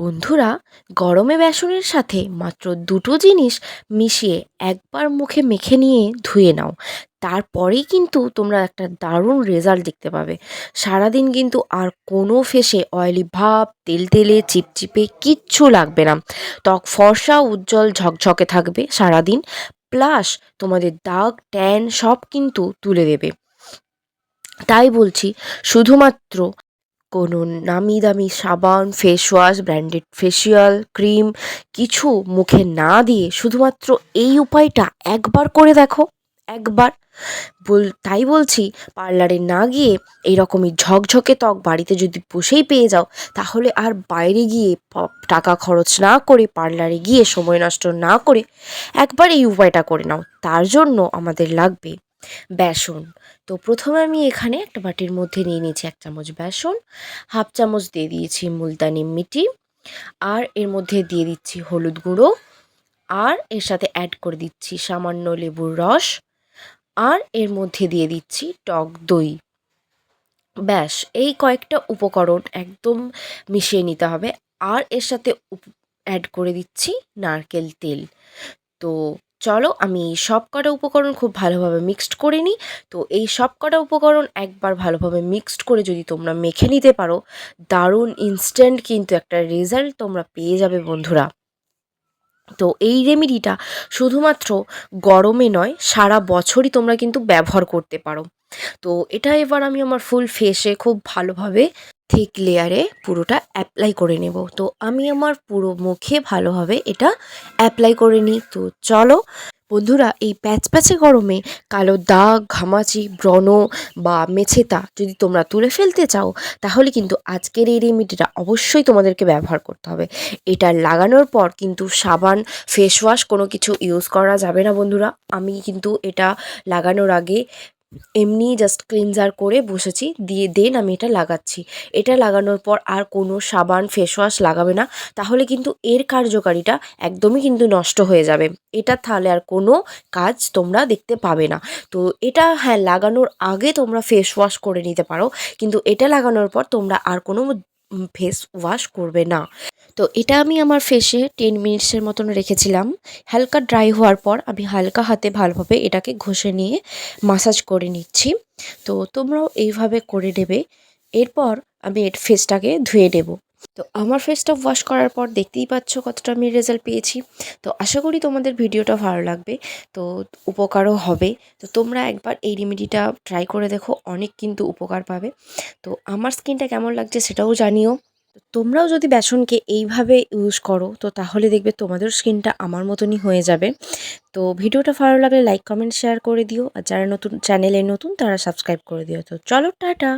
বন্ধুরা, গরমে বেসনের সাথে মাত্র দুটো জিনিস মিশিয়ে একবার মুখে মেখে নিয়ে ধুয়ে নাও। তারপরেই কিন্তু তোমরা একটা দারুণ রেজাল্ট দেখতে পাবে। সারাদিন কিন্তু আর কোনো ফেসে অয়েলি ভাব, তেল তেলে, চিপচিপে কিচ্ছু লাগবে না। ত্বক ফর্সা, উজ্জ্বল, ঝকঝকে থাকবে সারাদিন। প্লাস তোমাদের দাগ, ট্যান সব কিন্তু তুলে দেবে। তাই বলছি, শুধুমাত্র কোনো নামি দামি সাবান face wash branded facial cream কিছু মুখে না দিয়ে শুধুমাত্র এই উপায়টা একবার করে দেখো, একবার। বল, তাই বলছি, পার্লারে না গিয়ে এইরকমই ঝকঝকে ত্বক বাড়িতে যদি বসেই পেয়ে যাও, তাহলে আর বাইরে গিয়ে টাকা খরচ না করে পার্লারে গিয়ে সময় নষ্ট না করে একবার এই উপায়টা করে নাও। তার জন্য আমাদের লাগবে বেসন। তো প্রথমে আমি এখানে একটা বাটির মধ্যে নিয়ে নিয়েছি এক চামচ বেসন, হাফ চামচ দিয়ে দিয়েছি মুলতানি মিটি আর এর মধ্যে দিয়ে দিচ্ছি হলুদ গুঁড়ো, আর এর সাথে অ্যাড করে দিচ্ছি সামান্য লেবুর রস, আর এর মধ্যে দিয়ে দিচ্ছি টক দই। ব্যাস, এই কয়েকটা উপকরণ একদম মিশিয়ে নিতে হবে, আর এর সাথে অ্যাড করে দিচ্ছি নারকেল তেল। তো চলো আমি সব কটা উপকরণ খুব ভালোভাবে মিক্সড করে নিই। তো এই সব কটা উপকরণ একবার ভালোভাবে মিক্সড করে যদি তোমরা মেখে নিতে পারো, দারুণ ইনস্ট্যান্ট কিন্তু একটা রেজাল্ট তোমরা পেয়ে যাবে বন্ধুরা। তো এই রেমেডিটা শুধুমাত্র গরমে নয়, সারা বছরই তোমরা কিন্তু ব্যবহার করতে পারো। তো এটা এবার আমি আমার ফুল ফেসে খুব ভালোভাবে থিক লেয়ারে পুরোটা অ্যাপ্লাই করে নেব। তো আমি আমার পুরো মুখে ভালোভাবে এটা অ্যাপ্লাই করে নিই। তো চলো, বন্ধুরা, এই প্যাচ প্যাচে গরমে কালো দাগ, ঘামাচি, ব্রণ বা মেছেতা যদি তোমরা তুলে ফেলতে চাও, তাহলে কিন্তু আজকের এই রেমেডিটা অবশ্যই তোমাদেরকে ব্যবহার করতে হবে। এটা লাগানোর পর কিন্তু সাবান ফেস ওয়াশ কোনো কিছু ইউজ করা যাবে না, বন্ধুরা। আমি কিন্তু এটা লাগানোর আগে এমনি জাস্ট ক্লিনজার করে বসেছি, দিয়ে দেন আমি এটা লাগাচ্ছি। এটা লাগানোর পর আর কোনো সাবান ফেস ওয়াশ লাগাবে না, তাহলে কিন্তু এর কার্যকারিতা একদমই কিন্তু নষ্ট হয়ে যাবে। এটা তাহলে আর কোনো কাজ তোমরা দেখতে পাবে না। তো এটা হ্যাঁ লাগানোর আগে তোমরা ফেস ওয়াশ করে নিতে পারো, কিন্তু এটা লাগানোর পর তোমরা আর কোনো ফেস ওয়াশ করবে না। তো এটা আমি আমার ফেসে টেন মিনিটসের মতন রেখেছিলাম। হালকা ড্রাই হওয়ার পর আমি হালকা হাতে ভালোভাবে এটাকে ঘষে নিয়ে মাসাজ করে নিচ্ছি। তো তোমরাও এইভাবে করে নেবে। এরপর আমি এর ফেসটাকে ধুয়ে নেব। তো আমার ফেসটা ওয়াশ করার পর দেখতেই পাচ্ছ কতটা আমি রেজাল্ট পেয়েছি। তো আশা করি তোমাদের ভিডিওটা ভালো লাগবে। তো উপকারও হবে। তো তোমরা একবার এই রেমেডিটা ট্রাই করে দেখো। অনেক কিন্তু উপকার পাবে। তো আমার স্কিনটা কেমন লাগছে সেটাও জানিও। তোমরাও যদি বেসনকে এইভাবে ইউজ করো, তো তাহলে দেখবে তোমাদের স্কিনটা আমার মতনই হয়ে যাবে। তো ভিডিওটা ভালো লাগলে লাইক কমেন্ট শেয়ার করে দিও। আর যারা নতুন চ্যানেলে নতুন, তারা সাবস্ক্রাইব করে দিও। তো চলো, টাটা!